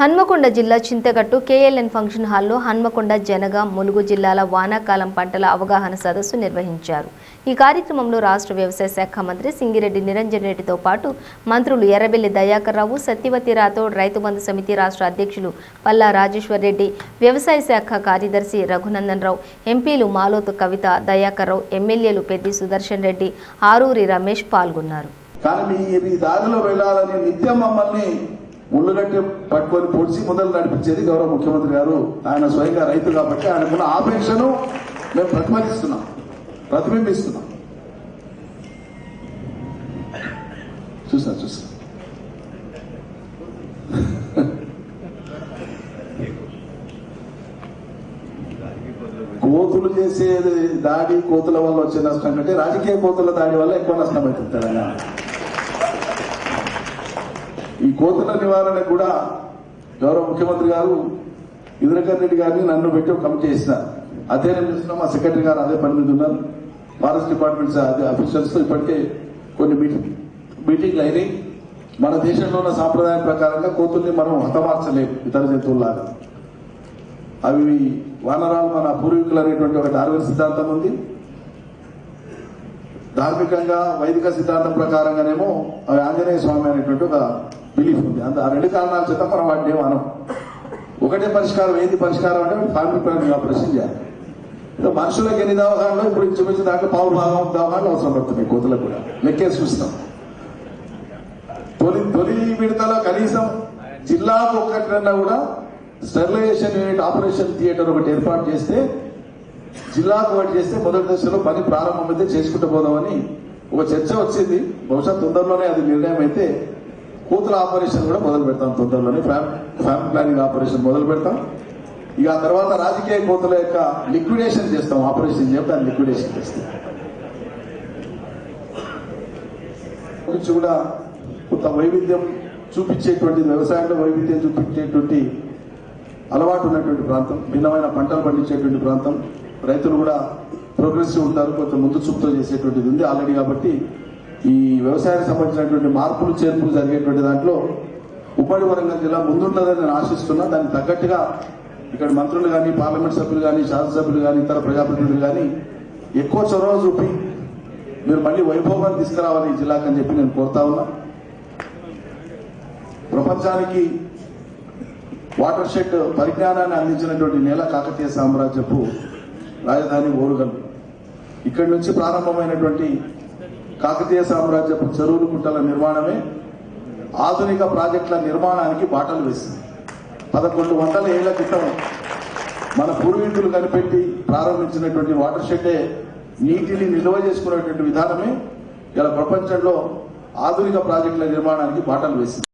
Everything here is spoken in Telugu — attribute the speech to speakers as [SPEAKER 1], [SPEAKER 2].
[SPEAKER 1] హన్మకొండ జిల్లా చింతగట్టు కేఎల్ఎన్ ఫంక్షన్ హాల్లో హన్మకొండ జనగ ములుగు జిల్లాల వానాకాలం పంటల అవగాహన సదస్సు నిర్వహించారు ఈ కార్యక్రమంలో రాష్ట్ర వ్యవసాయ శాఖ మంత్రి సింగిరెడ్డి నిరంజన్ రెడ్డితో పాటు మంత్రులు ఎర్రబెల్లి దయాకర్ రావు సత్యవతి రాథోడ్ రైతు బంధు సమితి రాష్ట్ర అధ్యక్షులు పల్లా రాజేశ్వర్ రెడ్డి వ్యవసాయ శాఖ కార్యదర్శి రఘునందన్ రావు ఎంపీలు మాలోతు కవిత దయాకర్ రావు ఎమ్మెల్యేలు పెద్ది సుదర్శన్ రెడ్డి ఆరూరి రమేష్ పాల్గొన్నారు
[SPEAKER 2] కానీ దారిలో వెళ్ళాలని నిత్యం మమ్మల్ని ముళ్ళుగట్టి పట్టుకొని పొడిచి మొదలు నడిపించేది గౌరవ ముఖ్యమంత్రి గారు ఆయన స్వయంగా రైతు కాబట్టి ఆయనకున్న ఆపేక్షను మేము ప్రతిపాదిస్తున్నాం ప్రతిబింబిస్తున్నాం చూసా చూసా కోతులు చేసే దాడి కోతుల వల్ల వచ్చే నష్టం కంటే రాజకీయ కోతుల దాడి వల్ల ఎక్కువ నష్టం అవుతుంది తెలంగాణ ఈ కోతుల నివారణకు కూడా గౌరవ ముఖ్యమంత్రి గారు ఇంద్రకర్ రెడ్డి గారిని నన్ను పెట్టి ఒక కమిటీ చేసిన అధ్యయనం చేస్తున్నాం మా సెక్రటరీ గారు అదే పని మీద ఉన్నారు ఫారెస్ట్ డిపార్ట్మెంట్ అఫీషియల్స్తో ఇప్పటికే కొన్ని మీటింగ్లు అయినాయి మన దేశంలో ఉన్న సాంప్రదాయం ప్రకారంగా కోతుల్ని మనం హతమార్చలేము ఇతర జంతువులాగా అవి వానరాలు మన పూర్వీకులు అనేటువంటి ఒక డార్విన్ సిద్ధాంతం ఉంది ధార్మికంగా వైదిక సిద్ధాంతం ప్రకారంగానేమో అవి ఆంజనేయ స్వామి అనేటువంటి ఒక బిలీఫ్ ఉంది అంత ఆ రెండు కారణాల చేత మనం వాటిని మనం ఒకటే పరిష్కారం ఏంది పరిష్కారం అంటే ఫ్యామిలీ ప్లానింగ్ ఆపరేషన్ చేయాలి మనుషులకి ఎన్ని దవాఖానలో ఇప్పుడు చూపించిన దాంట్లో పావు భాగం దవాఖానలు అవసరం పడుతుంది కోతలకు కూడా లెక్కేసి చూస్తాం తొలి తొలి విడతలో కనీసం జిల్లాకు ఒక్కటి కూడా స్టెరిలైజేషన్ యూనిట్ ఆపరేషన్ థియేటర్ ఒకటి ఏర్పాటు చేస్తే జిల్లాకు వాటి చేస్తే మొదటి దశలో పని ప్రారంభమైతే చేసుకుంటూ పోదామని ఒక చర్చ వచ్చింది బహుశా తొందరలోనే అది నిర్ణయం అయితే కూతుల ఆపరేషన్ కూడా మొదలు పెడతాం తొందరలోనే ఫ్యామిలీ ప్లానింగ్ ఆపరేషన్ మొదలు పెడతాం ఇక ఆ తర్వాత రాజకీయ కోతల యొక్క లిక్విడేషన్ చేస్తాం ఆపరేషన్ చెప్పి దాన్ని లిక్విడేషన్ చేస్తాం గురించి కూడా కొంత వైవిధ్యం చూపించేటువంటి వ్యవసాయంలో వైవిధ్యం చూపించేటువంటి అలవాటు ఉన్నటువంటి ప్రాంతం భిన్నమైన పంటలు పండించేటువంటి ప్రాంతం రైతులు కూడా ప్రోగ్రెసివ్ ఉంటారు కొంచెం ముందు చూపుతో చేసేటువంటిది ఉంది ఆల్రెడీ కాబట్టి ఈ వ్యవసాయానికి సంబంధించినటువంటి మార్పులు చేర్పులు జరిగేటువంటి దాంట్లో ఉపాధి వరంగల్ జిల్లా ముందుంటుందని నేను ఆశిస్తున్నా దానికి తగ్గట్టుగా ఇక్కడ మంత్రులు కానీ పార్లమెంట్ సభ్యులు కానీ శాసనసభ్యులు కానీ ఇతర ప్రజాప్రతినిధులు కానీ ఎక్కువ చొరవ చూపి మీరు మళ్ళీ వైభవాన్ని తీసుకురావాలి ఈ జిల్లాకని అని చెప్పి నేను కోరుతా ఉన్నా ప్రపంచానికి వాటర్ షెడ్ పరిజ్ఞానాన్ని అందించినటువంటి నేల కాకతీయ సామ్రాజ్యపు రాజధాని ఓరుగల్ ఇక్కడి నుంచి ప్రారంభమైనటువంటి కాకతీయ సామ్రాజ్యపు చెరువులు గుట్టల నిర్మాణమే ఆధునిక ప్రాజెక్టుల నిర్మాణానికి బాటలు వేసింది పదకొండు వందల ఏళ్ల క్రితం మన పూర్వీకులు కనిపెట్టి ప్రారంభించినటువంటి వాటర్ షెడ్డే నీటిని నిల్వ చేసుకునేటువంటి విధానమే ఇలా ప్రపంచంలో ఆధునిక ప్రాజెక్టుల నిర్మాణానికి బాటలు వేసింది